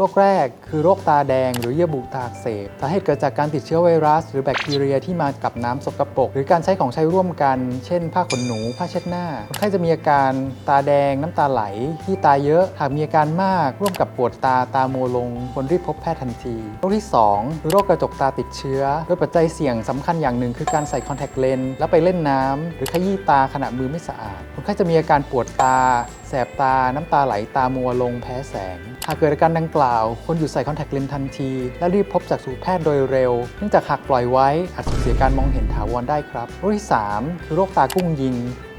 โรคแรกคือโรคตาแดงหรือเยื่อบุตาอักเสบสาเหตุเกิดจากการติดเชื้อไวรัส หรือแบคทีเรียที่มากับน้ำสกปรกหรือการใช้ของใช้ร่วมกัน เช่น ผ้าขนหนู ผ้าเช็ดหน้าคนไข้จะมีอาการตาแดงน้ำตาไหล ที่ตาเยอะหากมีอาการมาก ร่วมกับปวดตาตาโมลงควรรีบพบแพทย์ทันทีโรคที่2คือโรคกระจกตาติดเชื้อ โดยปัจจัยเสี่ยงสำคัญอย่างหนึ่ง คือการใส่คอนแทคเลนส์แล้วไปเล่นน้ำหรือขยี้ตาขณะมือไม่สะอาดคนไข้จะมีอาการปวดตา แสบตา น้ำตาไหลตามัวลงแพ้แสง หากเกิดอาการดังกล่าวควรหยุดใส่คอนแทคเลนส์ทันที และรีบพบจักษุแพทย์โดยเร็ว เนื่องจากหากปล่อยไว้อาจสูญเสียการมองเห็นถาวรได้ครับโรคที่ 3 คือโรคตากุ้งยิง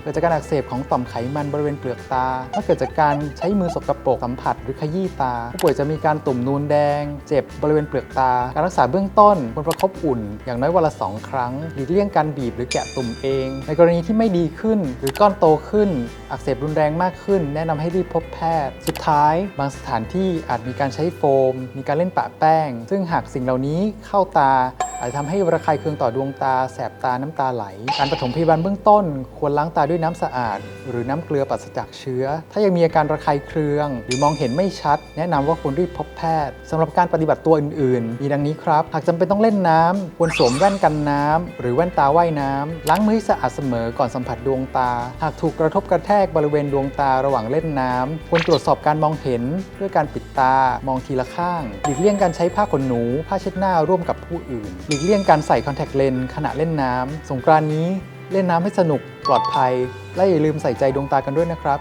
กิดจากการอักเสบของต่อมไขมันบริเวณเปลือกตาและเกิดจากการใช้มือสกปรกสัมผัสหรือขยี้ตา ผู้ป่วยจะมีการตุ่มนูนแดง เจ็บบริเวณเปลือกตา การรักษาเบื้องต้นควรประคบอุ่น อย่างน้อยวันละ 2 ครั้ง หลีกเลี่ยงการบีบหรือแกะตุ่มเอง ในกรณีที่ไม่ดีขึ้น หรือก้อนโตขึ้น อักเสบรุนแรงมากขึ้น แนะนำให้รีบพบแพทย์ สุดท้าย บางสถานที่อาจมีการใช้โฟม มีการเล่นปะแป้ง ซึ่งหากสิ่งเหล่านี้เข้าตา อาจจะทำให้ระคายเคืองต่อดวงตา แสบตาน้ำตาไหล การปฐมพยาบาลเบื้องต้น ควรล้างตาด้วยน้ำสะอาด หรือน้ำเกลือปราศจากเชื้อ ถ้ายังมีอาการระคายเคือง หรือมองเห็นไม่ชัด แนะนำว่าควรรีบพบแพทย์สำหรับการปฏิบัติตัวอื่นๆ มีดังนี้ครับ หากจำเป็นต้องเล่นน้ำควรสวมแว่นกันน้ำหรือแว่นตาว่ายน้ำล้างมือให้สะอาดเสมอก่อนสัมผัสดวงตา หากถูกกระทบกระแทกบริเวณดวงตาระหว่างเล่นน้ำควรตรวจสอบการมองเห็นด้วยการปิดตามองทีละข้างหลีกเลี่ยงการใช้ผ้าขนหนู ผ้าเช็ดหน้าร่วมกับผู้อื่นหลีกเลี่ยงการใส่คอนแทคเลนส์ขณะเล่นน้ำสงกรานต์นี้เล่นน้ำให้สนุกปลอดภัย และอย่าลืมใส่ใจดวงตากันด้วยนะครับ